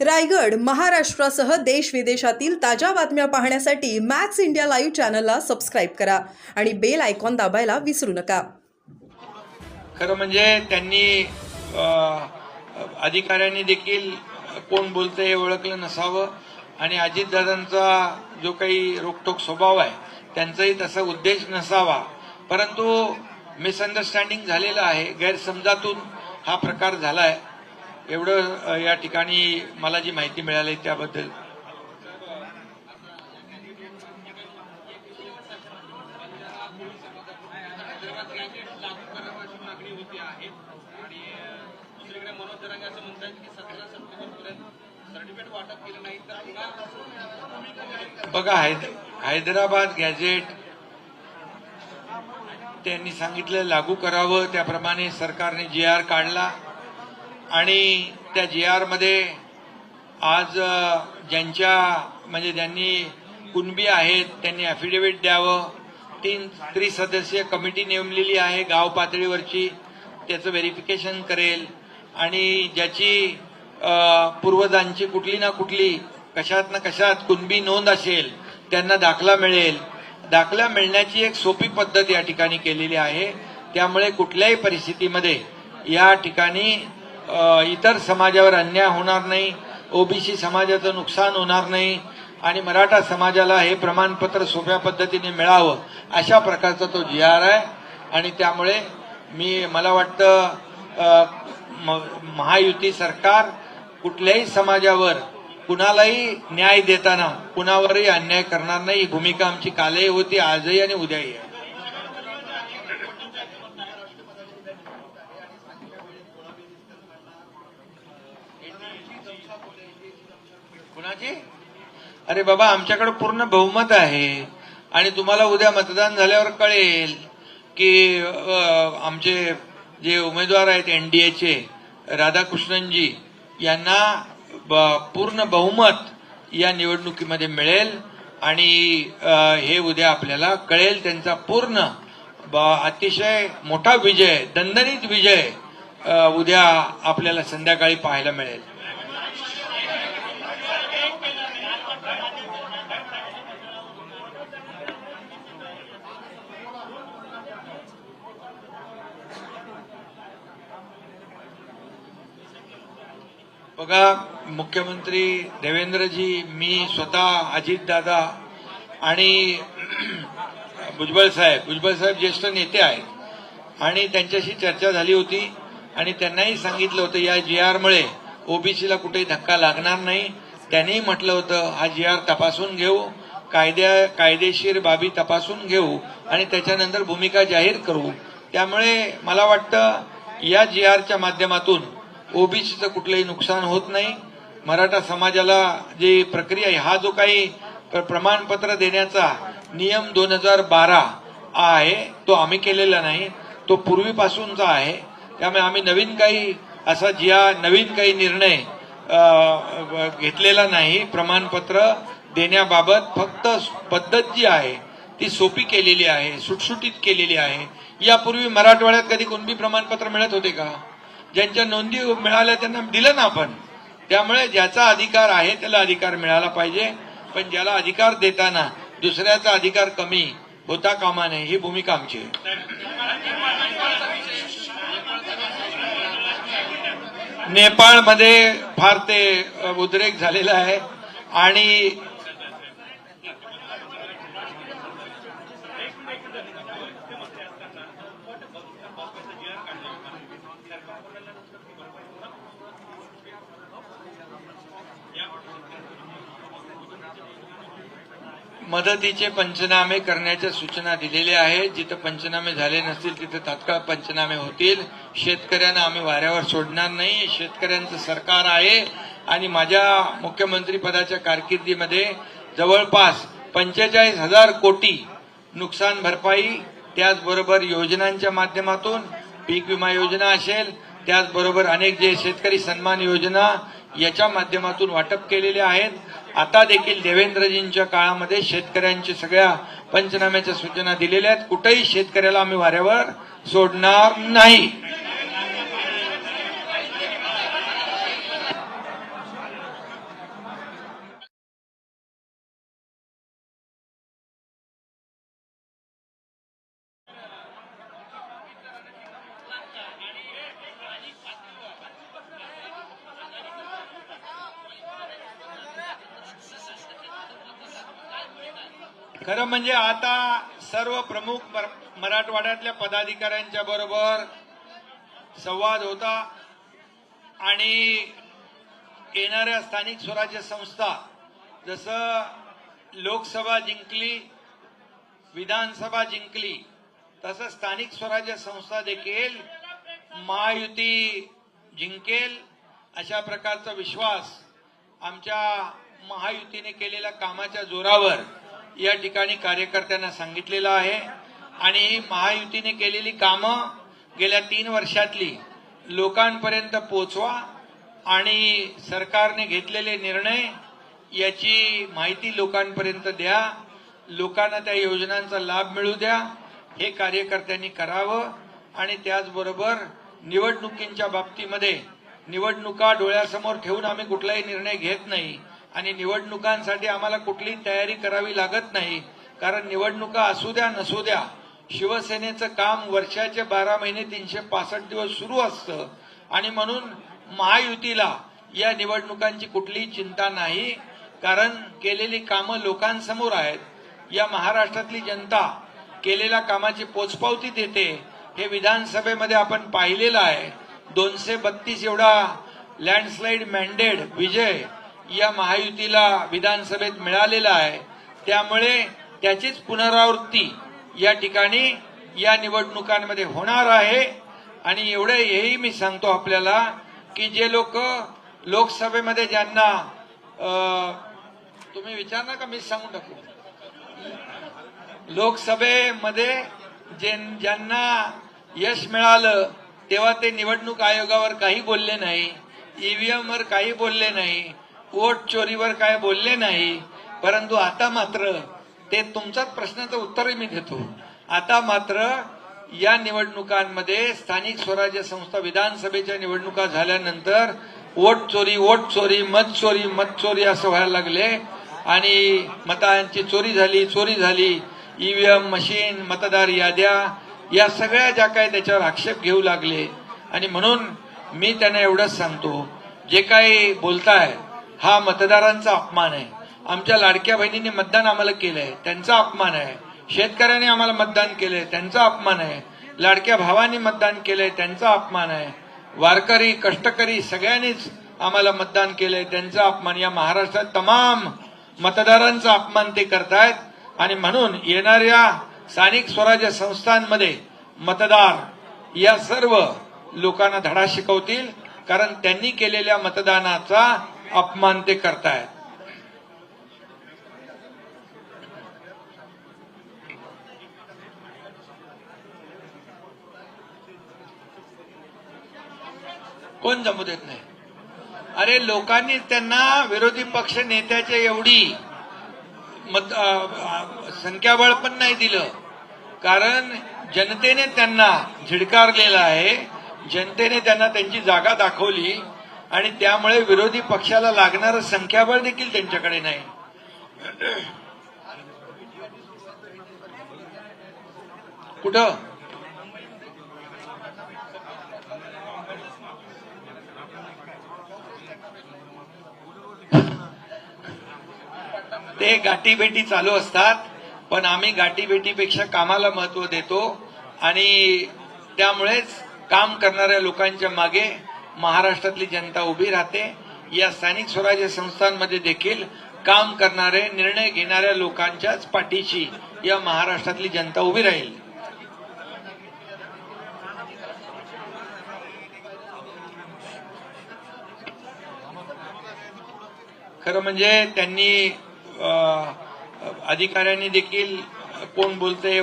रायगड महाराष्ट्रासह देश विदेशातील ताज्या बातम्या पाहण्यासाठी मॅक्स इंडिया लाईव्ह चॅनलला सबस्क्राईब करा आणि बेल आयकॉन दाबायला विसरू नका. खरं म्हणजे त्यांनी अधिकाऱ्यांनी देखील कोण बोलतं हे ओळखलं नसावं आणि अजितदादांचा जो काही रोकटोक स्वभाव आहे त्यांचाही तसा उद्देश नसावा. परंतु मिसअंडरस्टँडिंग झालेलं आहे गैरसमजातून हा प्रकार झाला आहे एवढं या ठिकाणी मला जी माहिती मिळाली त्याबद्दल. बघा हैदराबाद गॅझेट त्यांनी सांगितलं लागू करावं. त्याप्रमाणे सरकारने जी आर काढला. आणि त्या जी आरमध्ये आज ज्यांच्या म्हणजे ज्यांनी कुणबी आहेत त्यांनी ॲफिडेविट द्यावं. तीन त्रिसदस्यीय कमिटी नेमलेली आहे गाव पातळीवरची. त्याचं व्हेरिफिकेशन करेल. आणि ज्याची पूर्वजांची कुठली ना कुठली कशात ना कशात कुणबी नोंद असेल त्यांना दाखला मिळेल. दाखला मिळण्याची एक सोपी पद्धत या ठिकाणी केलेली आहे. त्यामुळे कुठल्याही परिस्थितीमध्ये या ठिकाणी इतर समाजावर अन्याय होणार नाही ओबीसी समाजाचं नुकसान होणार नाही आणि मराठा समाजाला हे प्रमाणपत्र सोप्या पद्धतीने मिळावं अशा प्रकारचा तो जी आर आहे. आणि त्यामुळे मी मला वाटतं महायुती सरकार कुठल्याही समाजावर कुणालाही न्याय देताना कुणावरही अन्याय करणार नाही. ही भूमिका आमची कालही होती आजही आणि उद्याही आहे. कुणाची? अरे बाबा आमच्याकडे पूर्ण बहुमत आहे. आणि तुम्हाला उद्या मतदान झाल्यावर कळेल की आमचे जे उमेदवार आहेत एनडीएचे राधाकृष्णनजी यांना ब- पूर्ण बहुमत या निवडणुकीमध्ये मिळेल. आणि हे उद्या आपल्याला कळेल त्यांचा पूर्ण ब- अतिशय मोठा विजय दणदणीत विजय उद्या आपल्याला संध्याकाळी पाहायला मिळेल. बघा मुख्यमंत्री देवेंद्रजी मी स्वतः अजितदादा आणि भुजबळ साहेब. भुजबळ साहेब ज्येष्ठ नेते आहेत. आणि त्यांच्याशी चर्चा झाली होती आणि त्यांनाही सांगितलं होतं या जी आरमुळे ओबीसीला कुठेही धक्का लागणार नाही. त्यांनीही म्हटलं होतं हा जी आर तपासून घेऊ कायद्या कायदेशीर बाबी तपासून घेऊ आणि त्याच्यानंतर भूमिका जाहीर करू. त्यामुळे मला वाटतं या जी आरच्या माध्यमातून ओबीसीचं कुठलंही नुकसान होत नाही. मराठा समाजाला जी प्रक्रिया आहे हा जो काही प्रमाणपत्र देण्याचा नियम दोन हजार बारा आहे तो आम्ही केलेला नाही. तो पूर्वीपासूनचा आहे. त्यामुळे आम्ही नवीन काही असा ज्या नवीन काही निर्णय घेतलेला नाही. प्रमाणपत्र देण्याबाबत फक्त पद्धत जी आहे ती सोपी केलेली आहे सुटसुटीत केलेली आहे. यापूर्वी मराठवाड्यात कधी कुणबी प्रमाणपत्र मिळत होते का? ज्यांच्या नोंदी मिळाल्या त्यांना दिलं ना आपण. त्यामुळे ज्याचा अधिकार आहे त्याला अधिकार मिळाला पाहिजे. पण ज्याला अधिकार देताना दुसऱ्याचा अधिकार कमी होता कामा नये ही भूमिका आमची आहे. नेपाळमध्ये फार ते उद्रेक झालेला आहे. आणि मदतीचे पंचनामे करण्याच्या सूचना दिलेल्या आहेत. जिथं पंचनामे झाले नसतील तिथं तात्काळ पंचनामे होतील. शेतकऱ्यांना आम्ही वाऱ्यावर सोडणार नाही. शेतकऱ्यांचं सरकार आहे. आणि माझ्या मुख्यमंत्री पदाच्या कारकिर्दीमध्ये जवळपास पंचेचाळीस हजार कोटी नुकसान भरपाई त्याचबरोबर योजनांच्या माध्यमातून पीक विमा योजना असेल त्याचबरोबर अनेक जे शेतकरी सन्मान योजना याच्या माध्यमातून वाटप केलेले आहेत. आता देखील देवेंद्रजींच्या काळामध्ये शेतकऱ्यांच्या सगळ्या पंचनाम्याच्या सूचना दिलेल्या आहेत. कुठेही शेतकऱ्याला आम्ही वाऱ्यावर सोडणार नाही. खरं म्हणजे आता सर्व प्रमुख मराठवाड्यातल्या पदाधिकाऱ्यांच्या बरोबर संवाद होता आणि येणाऱ्या स्थानिक स्वराज्य संस्था जसं लोकसभा जिंकली विधानसभा जिंकली तसं स्थानिक स्वराज्य संस्था देखील महायुती जिंकेल अशा प्रकारचा विश्वास आमच्या महायुतीने केलेल्या कामाच्या जोरावर या ठिकाणी कार्यकर्त्यांना सांगितलेलं आहे. आणि महायुतीने केलेली कामं गेल्या तीन वर्षातली लोकांपर्यंत पोचवा आणि सरकारने घेतलेले निर्णय याची माहिती लोकांपर्यंत द्या. लोकांना त्या योजनांचा लाभ मिळू द्या. हे कार्यकर्त्यांनी करावं. आणि त्याचबरोबर निवडणुकींच्या बाबतीमध्ये निवडणुका डोळ्यासमोर ठेवून आम्ही कुठलाही निर्णय घेत नाही. आणि निवडणुकांसाठी आम्हाला कुठलीही तयारी करावी लागत नाही. कारण निवडणुका असू द्या नसू द्या शिवसेनेचं काम वर्षाचे बारा महिने तीनशे पासष्ट दिवस सुरू असतं. आणि म्हणून महायुतीला या निवडणुकांची कुठलीही चिंता नाही. कारण केलेली कामं लोकांसमोर आहेत. या महाराष्ट्रातली जनता केलेल्या कामाची पोचपावती देते. हे विधानसभेमध्ये आपण पाहिलेलं आहे. दोनशे बत्तीस एवढा लँडस्लाईड मॅन्डेड विजय या महायुतीला विधानसभेत मिळालेला आहे. त्यामुळे त्याचीच पुनरावृत्ती या ठिकाणी या निवडणुकांमध्ये होणार आहे. आणि एवढं हेही मी सांगतो आपल्याला की जे लोक लोकसभेमध्ये ज्यांना तुम्ही विचारणार का? मी सांगून टाकू. लोकसभेमध्ये जे ज्यांना यश मिळालं तेव्हा ते निवडणूक आयोगावर काही बोलले नाही ईव्हीएमवर काही बोलले नाही वोट चोरीवर काय बोलले नाही परंतु आता मात्र ते तुमचाच प्रश्नाचं उत्तरही मी देतो. आता मात्र या निवडणुकांमध्ये स्थानिक स्वराज्य संस्था विधानसभेच्या निवडणुका झाल्यानंतर वोट चोरी वोट चोरी मत चोरी मत चोरी असं व्हायला लागले. आणि मतांची चोरी झाली चोरी झाली. ईव्हीएम मशीन मतदार याद्या या सगळ्या ज्या काय त्याच्यावर आक्षेप घेऊ लागले. आणि म्हणून मी त्यांना एवढंच सांगतो. जे काही बोलताय हा मतदारांचा अपमान आहे. आमच्या लाडक्या बहिणींनी मतदान आम्हाला केलंय. त्यांचा अपमान आहे. शेतकऱ्यांनी आम्हाला मतदान केलंय. त्यांचा अपमान आहे. लाडक्या भावांनी मतदान केलंय. त्यांचा अपमान आहे. वारकरी कष्टकरी सगळ्यांनीच आम्हाला मतदान केलंय. त्यांचा अपमान. या महाराष्ट्रात तमाम मतदारांचा अपमान ते करतायत. आणि म्हणून येणाऱ्या स्थानिक स्वराज्य संस्थांमध्ये मतदार या सर्व लोकांना धडा शिकवतील. कारण त्यांनी केलेल्या मतदानाचा अपमान ते करतायत कोण जमू देत नाही? अरे लोकांनी त्यांना विरोधी पक्ष नेत्याच्या एवढी मत संख्याबळ पण नाही दिलं. कारण जनतेने त्यांना झिडकारलेलं आहे. जनतेने त्यांना त्यांची जागा दाखवली. आणि त्यामुळे विरोधी पक्षाला लागणारं संख्याबळ देखील त्यांच्याकडे नाही. कुठं? ते गाठीभेटी चालू असतात पण आम्ही गाठीभेटीपेक्षा कामाला महत्त्व देतो आणि त्यामुळेच काम करणाऱ्या लोकांच्या मागे महाराष्ट्रातली जनता उभी राहते. या स्थानिक स्वराज्य संस्थांमध्ये देखील काम करणारे निर्णय घेणाऱ्या लोकांच्याच पाठीशी या महाराष्ट्रातली जनता उभी राहील. खरं म्हणजे त्यांनी अधिकाऱ्यांनी देखील कोण बोलतंय